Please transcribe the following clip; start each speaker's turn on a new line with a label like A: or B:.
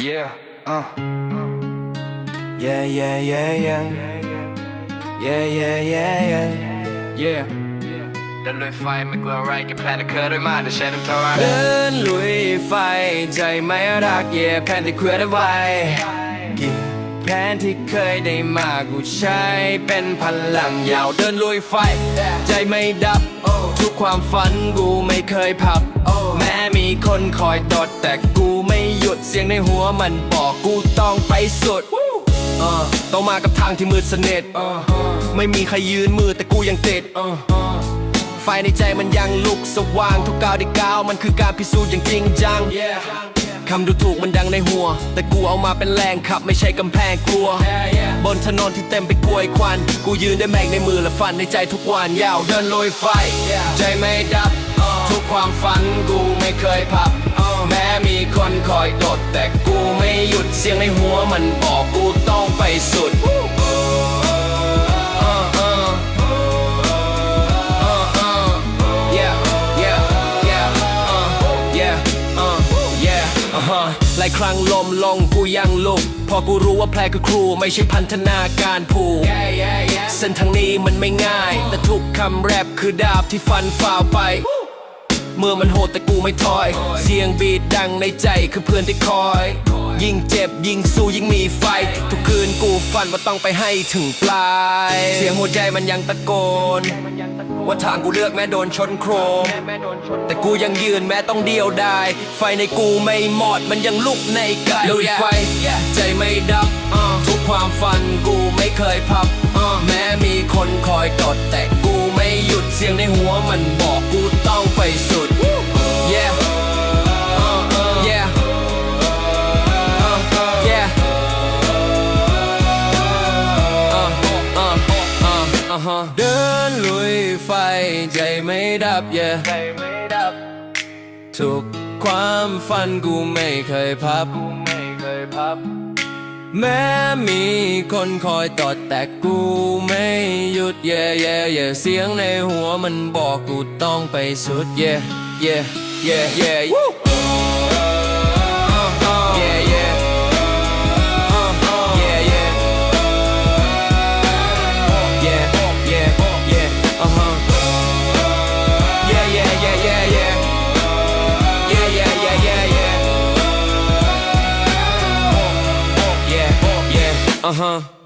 A: Yeah, uh. Yeah, yeah, yeah, yeah. Yeah, yeah, yeah, yeah. Yeah. เดินลุยไฟไม่กลัวอะไรเก็บแผนที่เคยได้มาแต่ใช้น้ำเท่าไรเดินลุยไฟใจไม่รักเย่แผนที่เคยได้ไว้กี่แผนที่เคยได้มากูใช้เป็นพลังยาวเดินลุยไฟ ใจไม่ดับ ทุกความฝันกูไม่เคยพับ แม้มีคนคอยตดแต่กูไม่หยุด เสียงในหัวมันบอกกูต้องไปสุดเต้องมากับทางที่มืดสนิทไม่มีใครยืนมือแต่กูยังติดไฟในใจมันยังลุกสว่างทุกก้าวที่ก้าวมันคือการพิสูจน์อย่างจริงจังคำดูถูกมันดังในหัว แต่กูเอามาเป็นแรงขับ ไม่ใช่กำแพงกลัว บนถนนที่เต็มไปกลวยควัน กูยืนได้แมกในมือและฟันในใจทุกวันยาวเดินลุยไฟ ใจไม่ดับ ทุกความฝันกูไม่เคยพับ แม้มีคนคอยกด แต่กูไม่หยุดเสียงในหัวมันบอกกูต้องไปสุดหลายครั้งลมลงกูยังลุก พอกูรู้ว่าแพลคือครูไม่ใช่พันธนาการผูกเส้นทางนี้มันไม่ง่าย แต่ทุกคำแรปคือดาบที่ฟันฝ่าไป เมื่อมันโหดแต่กูไม่ถอย เสียงบีดดังในใจคือเพื่อนที่คอย ยิ่งเจ็บยิ่งสู้ยิ่งมีไฟ ทุกคืนกูฝันว่าต้องไปให้ถึงปลาย เสียงหัวใจมันยังตะโกน ว่าทางกูเลือกแม้โดนชนโครม แต่กูยังยืนแม้ต้องเดียวดาย ไฟในกูไม่หมดมันยังลุกในกายลุยไฟ ใจไม่ดับทุกความฝันกูไม่เคยพับแม้มีคนคอยกดแต่ uh, uh-huh เดินลุยไฟใจไม่ดับ yeah ทุกความฝันกูไม่เคยพับ แม้มีคนคอยตอดแต่กูไม่หยุด yeah yeah yeah เสียงในหัวมันบอกกูต้องไปสุด yeah yeah yeah yeah yeah yeah Uh huh.